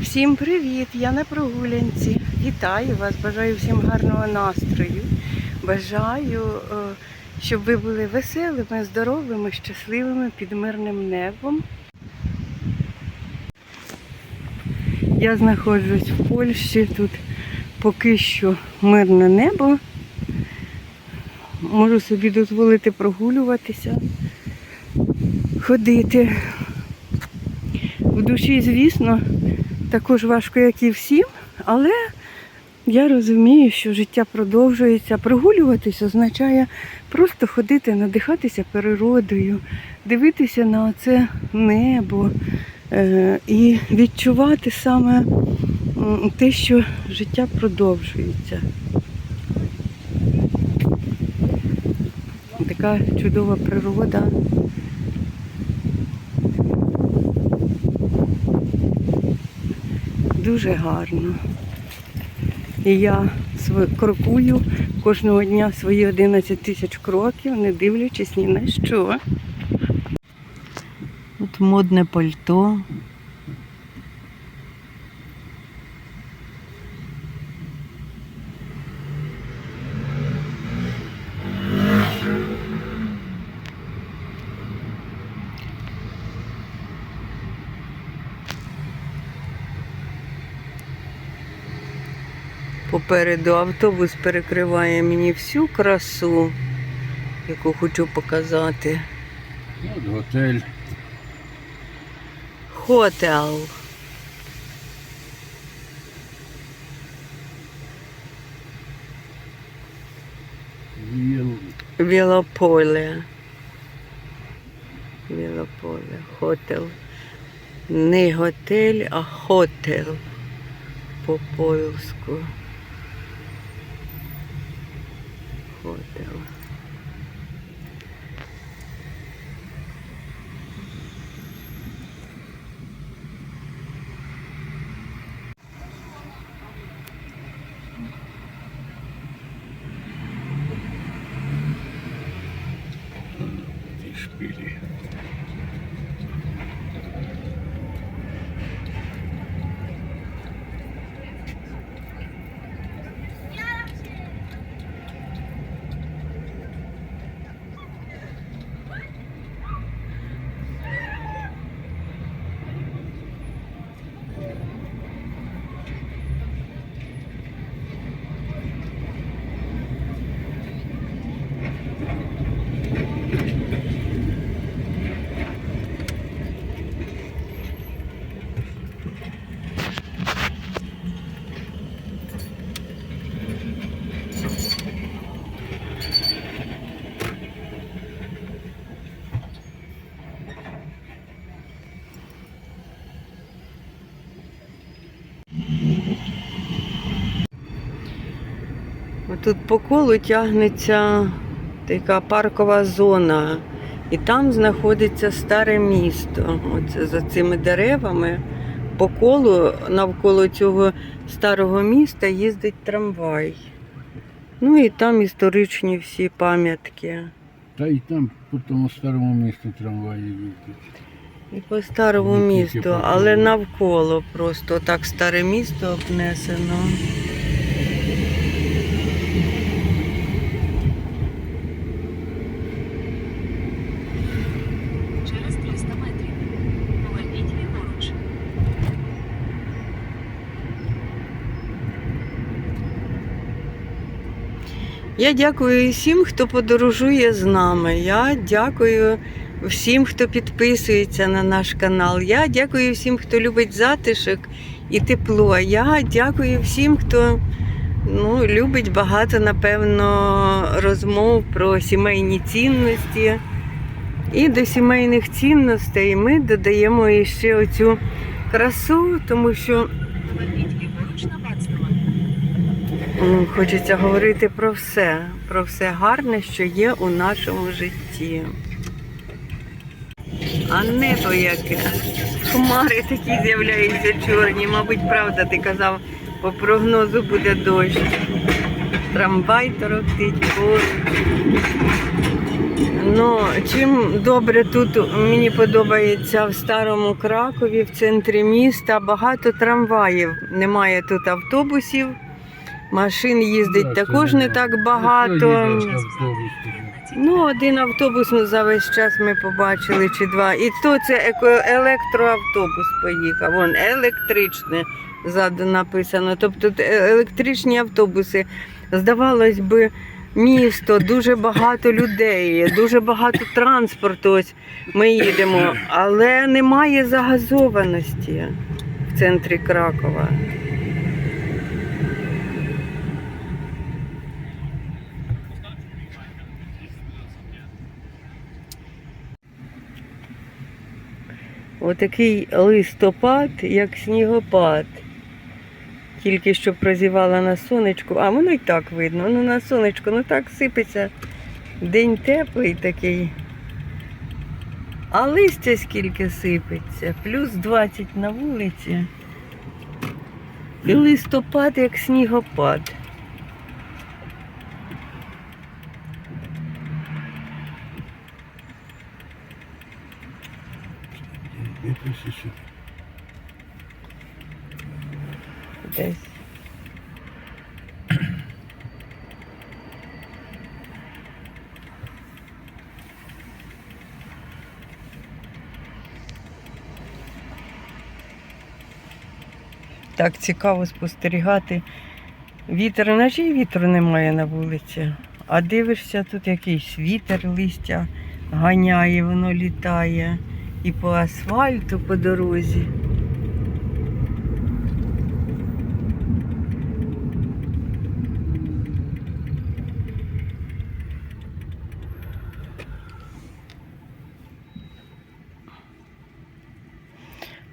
Всім привіт! Я на прогулянці. Вітаю вас, бажаю всім гарного настрою. Бажаю, е, щоб ви були веселими, здоровими, щасливими під мирним небом. Я знаходжусь в Польщі. Тут поки що мирне небо. Можу собі дозволити прогулюватися, ходити. В душі, звісно, також важко, як і всім, але я розумію, що життя продовжується. Прогулюватися означає просто ходити, надихатися природою, дивитися на це небо е, і відчувати саме те, що життя продовжується. Така чудова природа. Дуже гарно. І я крокую кожного дня свої 11 тисяч кроків, не дивлячись ні на що. От модне пальто. Попереду автобус перекриває мені всю красу, яку хочу показати. От готель. Хотел. Вілополе. Вілополе. Хотел. Не готель, а хотел по-польську. Хотел. Ті Тут по колу тягнеться така паркова зона, і там знаходиться старе місто. Оце за цими деревами. По колу навколо цього старого міста їздить трамвай. Ну і там історичні всі пам'ятки. Та й там по тому старому місту трамваї їздять. І по старому місту, але навколо просто так старе місто обнесено. Я дякую всім, хто подорожує з нами. Я дякую всім, хто підписується на наш канал. Я дякую всім, хто любить затишок і тепло. Я дякую всім, хто ну, любить багато, напевно, розмов про сімейні цінності. І до сімейних цінностей ми додаємо ще оцю красу, тому що Поверніть ліворуч на Бацнова. М, Хочеться говорити про все, про все гарне, що є у нашому житті. А небо яке. Хмари такі з'являються чорні. Мабуть, правда, ти казав, по прогнозу буде дощ. Трамвай торохтить. Ну, чим добре тут мені подобається в старому Кракові, в центрі міста, багато трамваїв. Немає тут автобусів, машин їздить також не так багато. автобус туди. Ну, один автобус ну, за весь час ми побачили, чи два. І то це електроавтобус поїхав. Вон електричне ззаду написано. Тобто е- електричні автобуси. Здавалось би, місто, дуже багато людей, дуже багато транспорту. Ось ми їдемо, але немає загазованості в центрі Кракова. Отакий листопад, як снігопад. Тільки що прозівала на сонечку, а воно й так видно. Ну на сонечку, ну так сипеться. День теплий такий. А листя скільки сипеться, плюс 20 на вулиці. І листопад як снігопад. Якось ще. Десь. Так цікаво спостерігати. Вітер, наче й вітру немає на вулиці. А дивишся, тут якийсь вітер, листя ганяє, воно літає. І по асфальту, по дорозі.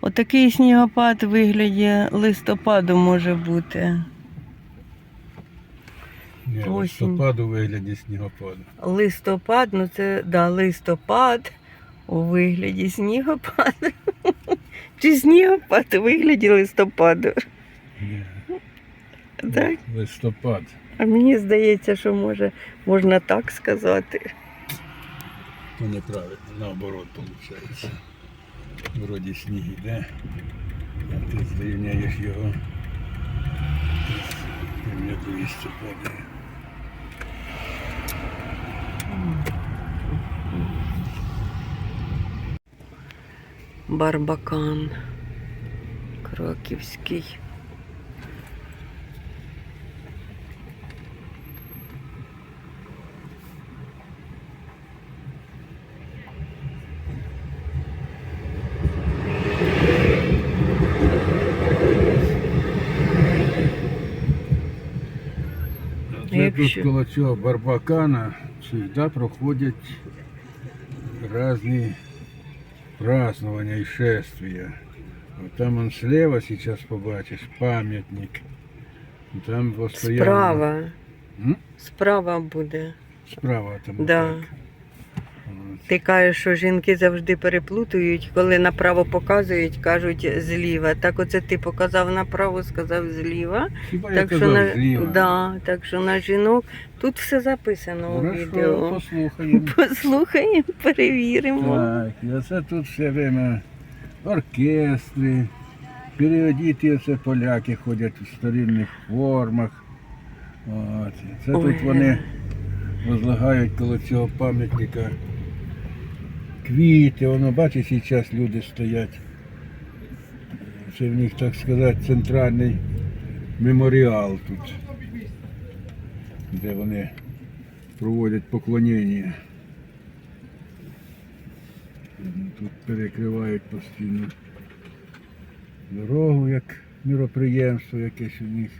Отакий снігопад у вигляді листопаду може бути. Ні, Осінь. листопад у вигляді снігопаду. Листопад, ну це да, листопад у вигляді снігопаду. Чи снігопад у вигляді листопаду? Так? Листопад. А мені здається, що може, можна так сказати. То неправильно, наоборот виходить. Вроді сніг іде, а ти зрівняєш його. І в нього Барбакан. Краківський. Це Якщо- тут коло цього барбакана завжди проходять різні Празднования и шествия. Вот там он слева сейчас побачишь, пам'ятник. Там постоянно... Справа. М? Справа буде. Справа там. Да. так. Ти кажеш, що жінки завжди переплутують, коли направо показують, кажуть зліва. Так оце ти показав направо, сказав зліва. Хіба я Так що, казав на, зліва? да, так що на жінок тут все записано у Хорошо, відео. послухаємо. Послухаємо, перевіримо. Так, і оце тут все время оркестри, періодіти оце поляки ходять у старинних формах. От. Це Ой. тут вони возлагають коло цього пам'ятника квіти, воно бачиш, зараз люди стоять. Це в них, так сказати, центральний меморіал тут, де вони проводять поклонення. Тут перекривають постійно дорогу, як міроприємство якесь у них.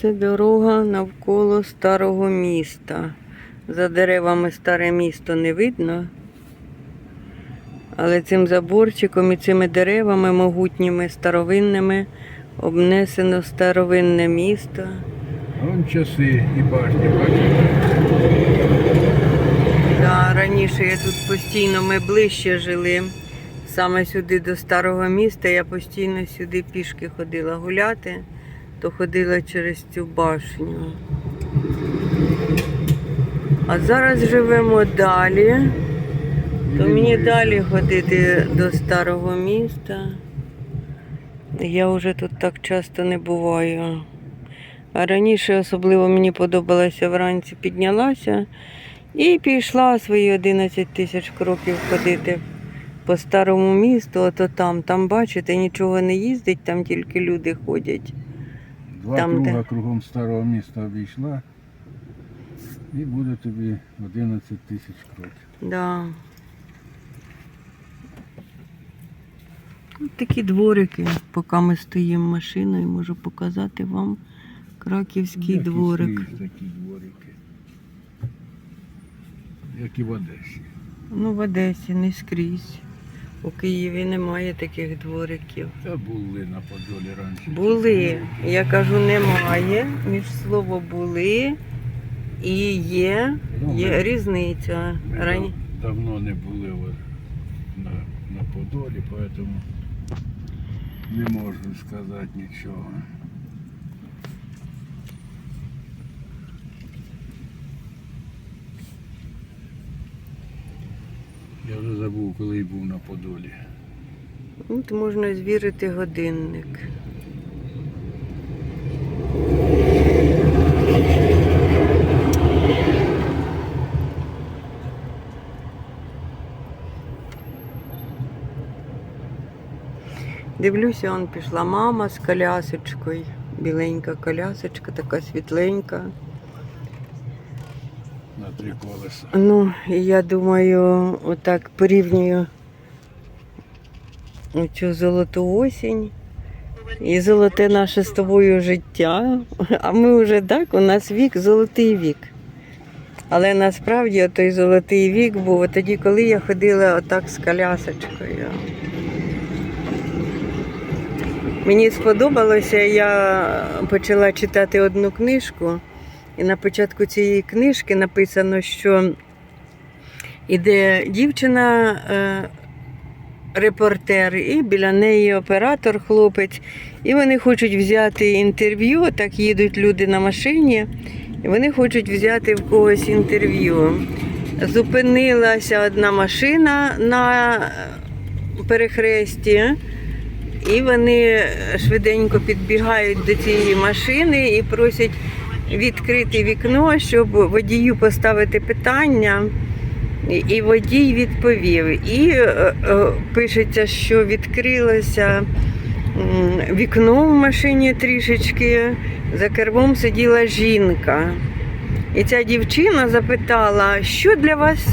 Це дорога навколо старого міста. За деревами старе місто не видно. Але цим заборчиком і цими деревами могутніми старовинними обнесено старовинне місто. Вон часи і башні, бачите? Да, раніше я тут постійно, ми ближче жили. Саме сюди до старого міста. Я постійно сюди пішки ходила гуляти, то ходила через цю башню. А зараз живемо далі. То мені далі ходити до старого міста. Я вже тут так часто не буваю. А раніше особливо мені подобалося вранці піднялася і пішла свої 11 тисяч кроків ходити по старому місту, ото там. Там, бачите, нічого не їздить, там тільки люди ходять. Два Там, круга де- кругом старого міста обійшла. І буде тобі 11 тисяч кроків. Да. Ось такі дворики, поки ми стоїмо машиною, можу показати вам краківський Як дворик. такі дворики. Як і в Одесі. Ну, в Одесі не скрізь. У Києві немає таких двориків. Та були на Подолі раніше. Були. Я кажу, немає. Між слово були і є. Ну, Є ми- різниця. Ми Ран... давно не були на, на Подолі, тому не можу сказати нічого. Я вже забув, коли був на Подолі. Тут можна звірити годинник. Дивлюся, он пішла мама з колясочкою. Біленька колясочка, така світленька. Три колеса. Ну, я думаю, отак порівнюю цю золоту осінь і золоте наше з тобою життя. А ми вже так, у нас вік золотий вік. Але насправді той золотий вік був тоді, коли я ходила отак з колясочкою. Мені сподобалося, я почала читати одну книжку. І на початку цієї книжки написано, що іде дівчина, е, репортер, і біля неї оператор, хлопець, і вони хочуть взяти інтерв'ю. Так їдуть люди на машині, і вони хочуть взяти в когось інтерв'ю. Зупинилася одна машина на перехресті. І вони швиденько підбігають до цієї машини і просять відкрити вікно, щоб водію поставити питання. І- водій відповів. І е, е, пишеться, що відкрилося вікно в машині трішечки, за кермом сиділа жінка. І ця дівчина запитала, що для вас,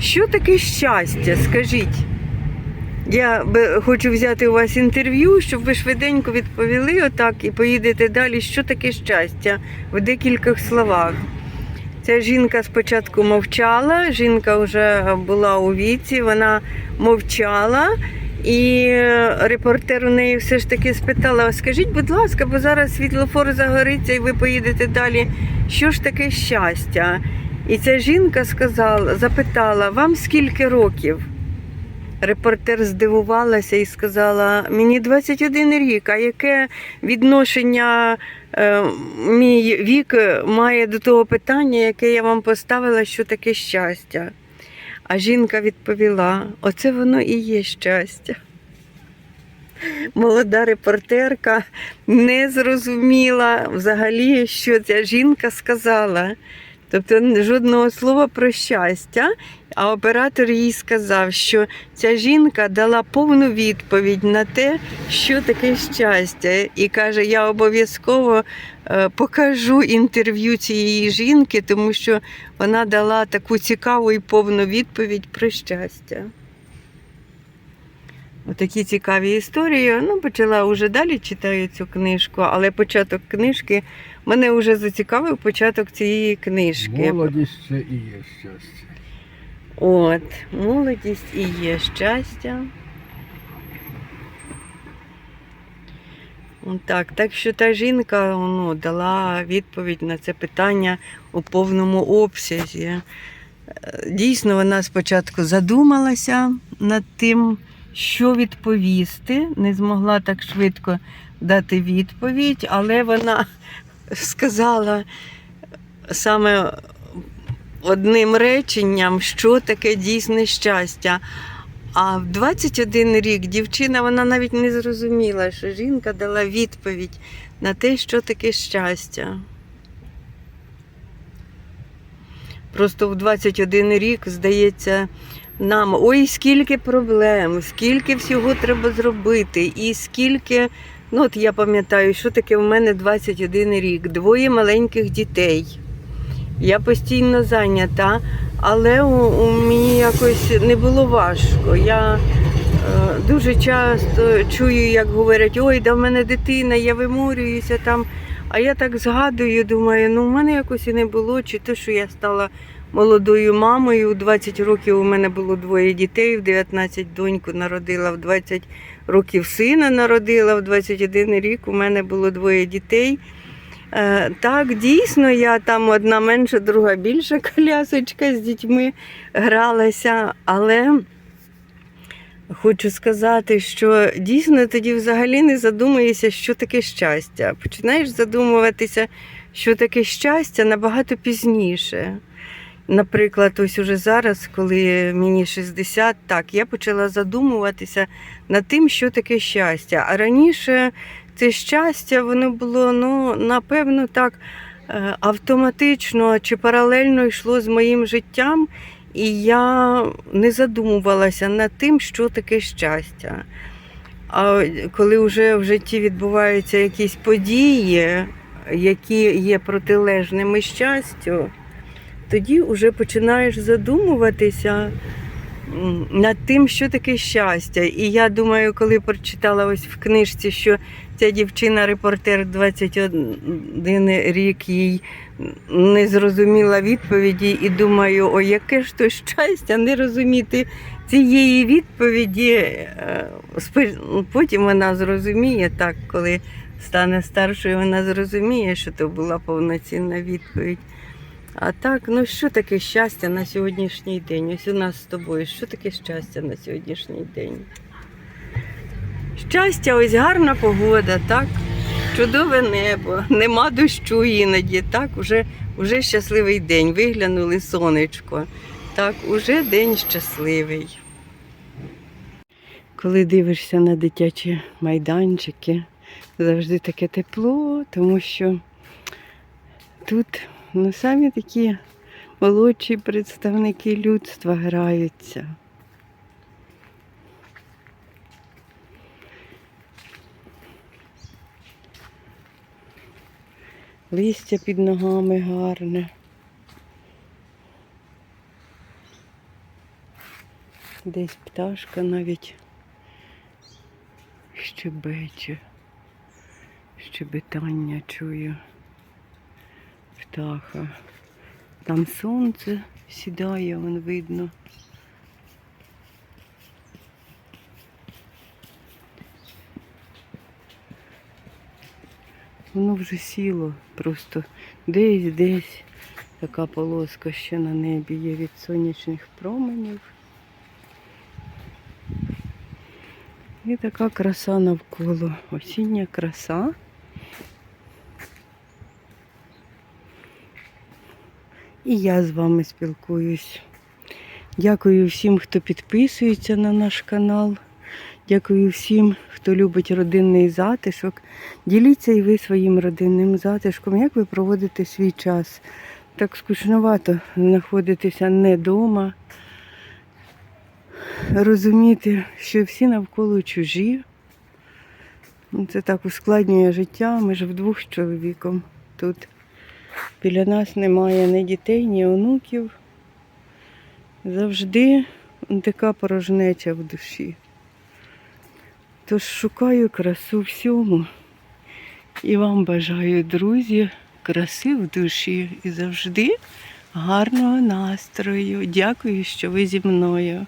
що таке щастя? Скажіть. Я хочу взяти у вас інтерв'ю, щоб ви швиденько відповіли отак і поїдете далі, що таке щастя в декількох словах. Ця жінка спочатку мовчала, жінка вже була у віці, вона мовчала, і репортер у неї все ж таки спитала: скажіть, будь ласка, бо зараз світлофор загориться і ви поїдете далі. Що ж таке щастя? І ця жінка сказала, запитала, вам скільки років? Репортер здивувалася і сказала: мені 21 рік, а яке відношення е, мій вік має до того питання, яке я вам поставила, що таке щастя? А жінка відповіла: оце воно і є щастя. Молода репортерка не зрозуміла взагалі, що ця жінка сказала. Тобто жодного слова про щастя, а оператор їй сказав, що ця жінка дала повну відповідь на те, що таке щастя. І каже: я обов'язково е, покажу інтерв'ю цієї жінки, тому що вона дала таку цікаву і повну відповідь про щастя. Отакі цікаві історії. Ну, почала вже далі читаю цю книжку, але початок книжки мене вже зацікавив початок цієї книжки. Молодість це і є щастя. От, молодість і є щастя. Так, так що та жінка ну, дала відповідь на це питання у повному обсязі. Е, Дійсно, вона спочатку задумалася над тим, що відповісти, не змогла так швидко дати відповідь, але вона сказала саме одним реченням, що таке дійсне щастя. А в 21 рік дівчина вона навіть не зрозуміла, що жінка дала відповідь на те, що таке щастя. Просто в 21 рік, здається, нам ой, скільки проблем, скільки всього треба зробити, і скільки. Ну, от я пам'ятаю, що таке в мене 21 рік, двоє маленьких дітей. Я постійно зайнята, але у, у мені якось не було важко. Я е, дуже часто чую, як говорять, ой, да в мене дитина, я виморююся там. А я так згадую, думаю, ну в мене якось і не було, чи то, що я стала молодою мамою. У 20 років у мене було двоє дітей, в 19 доньку народила, в 20 років сина народила, в 21 рік у мене було двоє дітей. Е, Так, дійсно, я там одна менша, друга більша колясочка з дітьми гралася, але хочу сказати, що дійсно тоді взагалі не задумуєшся, що таке щастя. Починаєш задумуватися, що таке щастя набагато пізніше. Наприклад, ось уже зараз, коли мені 60, так, я почала задумуватися над тим, що таке щастя. А раніше це щастя, воно було, ну, напевно, так е, автоматично чи паралельно йшло з моїм життям, і я не задумувалася над тим, що таке щастя. А коли вже в житті відбуваються якісь події, які є протилежними щастю, тоді вже починаєш задумуватися над тим, що таке щастя. І я думаю, коли прочитала ось в книжці, що ця дівчина, репортер 21 рік, їй не зрозуміла відповіді, і думаю, о, яке ж то щастя не розуміти цієї відповіді. Е, Потім вона зрозуміє так, коли стане старшою, вона зрозуміє, що то була повноцінна відповідь. А так, ну що таке щастя на сьогоднішній день? Ось у нас з тобою. Що таке щастя на сьогоднішній день? Щастя, ось гарна погода, так? Чудове небо, нема дощу іноді, так, уже, уже щасливий день. Виглянули сонечко. Так, уже день щасливий. Коли дивишся на дитячі майданчики, завжди таке тепло, тому що тут ну, самі такі молодші представники людства граються. Листя під ногами гарне. Десь пташка навіть щебече, щебетання чую птаха. Там сонце сідає, вон видно. Воно вже сіло, просто десь десь така полоска ще на небі є від сонячних променів. І така краса навколо. Осіння краса. І я з вами спілкуюсь. Дякую всім, хто підписується на наш канал. Дякую всім, хто любить родинний затишок. Діліться і ви своїм родинним затишком, як ви проводите свій час. Так скучновато знаходитися не вдома, розуміти, що всі навколо чужі. Це так ускладнює життя. Ми ж вдвох з чоловіком тут. Біля нас немає ні дітей, ні онуків. Завжди така порожнеча в душі. Тож шукаю красу всьому. І вам бажаю, друзі, краси в душі і завжди гарного настрою. Дякую, що ви зі мною.